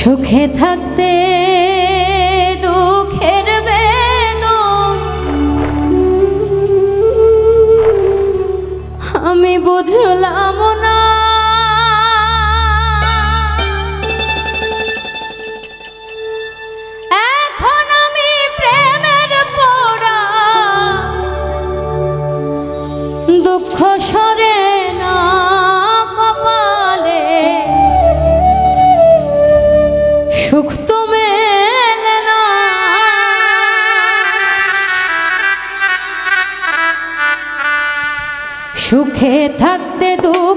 সুখে থাকতে দুঃখের আমি বুঝলাম না সুখ তো সুখে থাকতে দূর